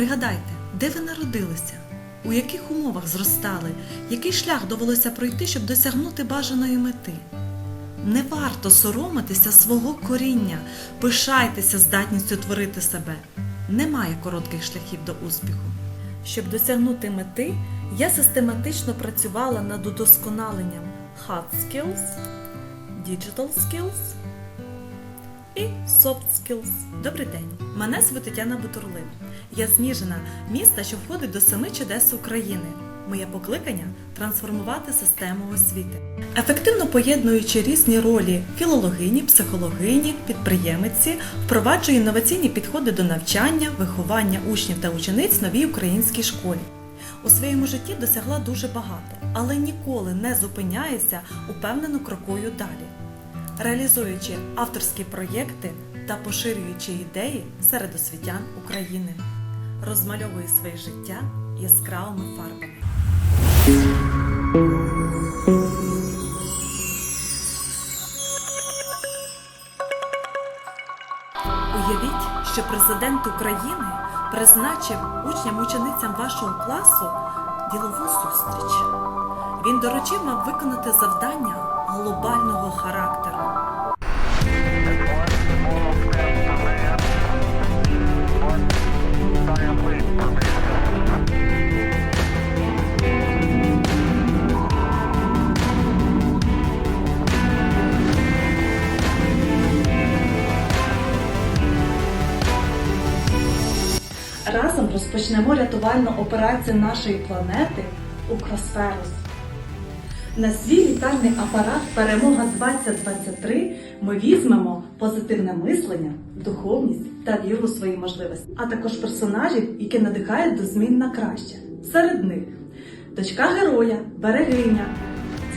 Пригадайте, де ви народилися, у яких умовах зростали, який шлях довелося пройти, щоб досягнути бажаної мети. Не варто соромитися свого коріння, пишайтеся здатністю творити себе. Немає коротких шляхів до успіху. Щоб досягнути мети, я систематично працювала над удосконаленням hard skills, digital skills і soft skills. Добрий день! Мене звуть Тетяна Бутурлин. Я з Ніжина, міста, що входить до семи чудес України. Моє покликання трансформувати систему освіти, ефективно поєднуючи різні ролі філологині, психологині, підприємиці, впроваджую інноваційні підходи до навчання, виховання учнів та учениць новій українській школі. У своєму житті досягла дуже багато, але ніколи не зупиняюся, упевнено крокую далі реалізуючи авторські проєкти та поширюючи ідеї серед освітян України, розмальовую своє життя яскравими фарбами. Уявіть, що президент України призначив учням-ученицям вашого класу ділову зустріч. Він доручив вам виконати завдання глобального характеру. Разом розпочнемо рятувальну операцію нашої планети Укросферус. На свій літальний апарат Перемога 2023 ми візьмемо позитивне мислення, духовність та віру у свої можливості, а також персонажів, які надихають до змін на краще. Серед них дочка героя, берегиня,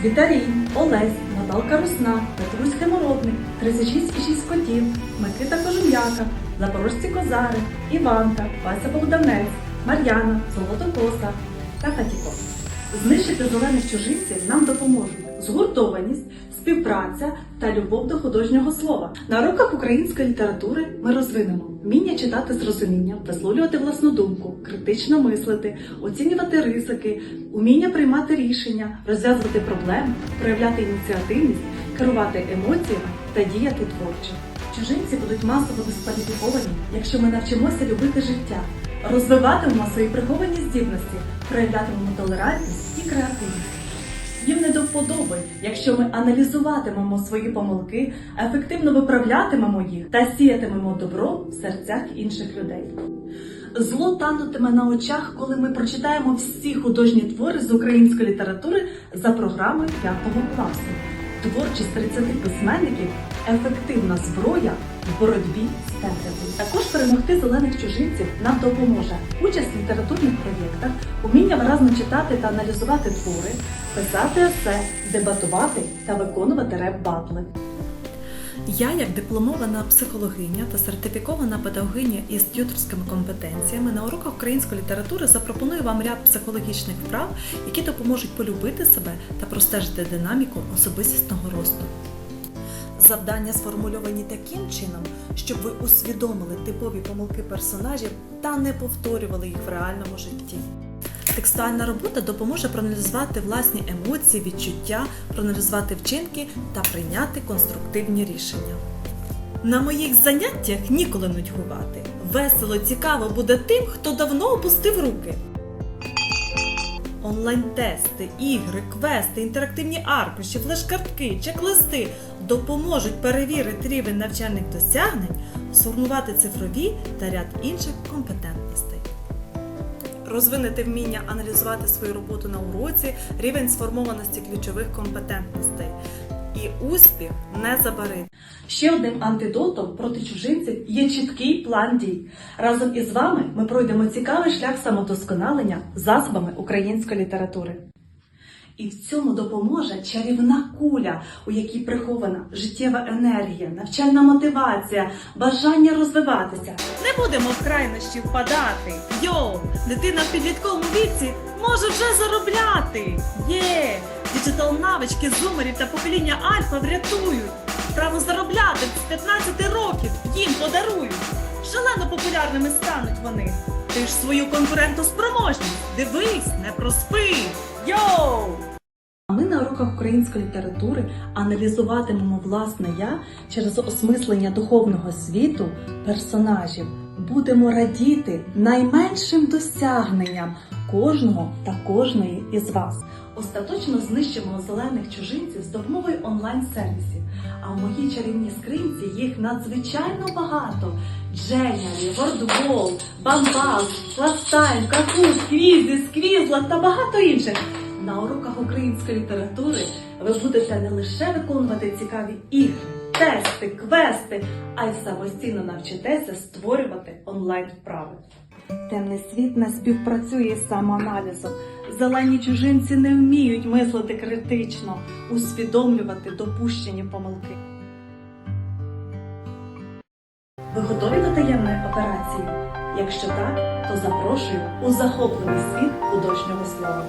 Звітарій, Олесь, Наталка Русна, Петрусь Хемородник, 36,6 котів, Микита Кожум'яка, Запорожці Козари, Іванка, Вася Богданець, Мар'яна, Золотокоса та Хатіко. Знищити зелених чужинців нам допоможуть згуртованість, співпраця та любов до художнього слова. На уроках української літератури ми розвинемо вміння читати з розумінням, висловлювати власну думку, критично мислити, оцінювати ризики, уміння приймати рішення, розв'язувати проблеми, проявляти ініціативність, керувати емоціями та діяти творчо. Чужинці будуть масово дискваліфіковані, якщо ми навчимося любити життя, розвиватимемо свої приховані здібності, проявлятимемо толерантність і креативність. Їм не до вподоби, якщо ми аналізуватимемо свої помилки, ефективно виправлятимемо їх та сіятимемо добро в серцях інших людей. Зло танутиме на очах, коли ми прочитаємо всі художні твори з української літератури за програмою 5 класу. Творчість 30 письменників ефективна зброя в боротьбі з темрявою. Також перемогти зелених чужинців нам допоможе участь в літературних проєктах, уміння виразно читати та аналізувати твори, писати есе, дебатувати та виконувати реп-батли. Я, як дипломована психологиня та сертифікована педагогиня із т'юторськими компетенціями, на уроках української літератури запропоную вам ряд психологічних вправ, які допоможуть полюбити себе та простежити динаміку особистісного росту. Завдання сформульовані таким чином, щоб ви усвідомили типові помилки персонажів та не повторювали їх в реальному житті. Текстуальна робота допоможе проаналізувати власні емоції, відчуття, проаналізувати вчинки та прийняти конструктивні рішення. На моїх заняттях ніколи нудьгувати. Весело, цікаво буде тим, хто давно опустив руки. Онлайн-тести, ігри, квести, інтерактивні аркуші, флеш-картки, чек-листи допоможуть перевірити рівень навчальних досягнень, сформувати цифрові та ряд інших компетентностей. Розвинути вміння аналізувати свою роботу на уроці, рівень сформованості ключових компетентностей. І успіх не забарить. Ще одним антидотом проти чужинців є чіткий план дій. Разом із вами ми пройдемо цікавий шлях самодосконалення засобами української літератури. І в цьому допоможе чарівна куля, у якій прихована життєва енергія, навчальна мотивація, бажання розвиватися. Не будемо в крайнощі впадати. Йоу, дитина в підлітковому віці може вже заробляти. Є! Діджитал навички зумерів та покоління альфа врятують. Право заробляти з 15 років їм подарують. Шалено популярними стануть вони. Ти ж свою конкурентоспроможність. Дивись, не проспи. Йоу! Ми на уроках української літератури аналізуватимемо власне я через осмислення духовного світу персонажів. Будемо радіти найменшим досягненням кожного та кожної із вас. Остаточно знищимо зелених чужинців з допомогою онлайн-сервісів. А в моїй чарівній скринці їх надзвичайно багато: Дженярі, Вордбол, Бамбал, Пластайм, Какус, Квізі, Сквізлак та багато інших. На уроках української літератури ви будете не лише виконувати цікаві ігри, тести, квести, а й самостійно навчитеся створювати онлайн вправи. Темний світ не співпрацює з самоаналізом. Зелені чужинці не вміють мислити критично, усвідомлювати допущені помилки. Ви готові до таємної операції? Якщо так, то запрошую у захоплений світ художнього слова.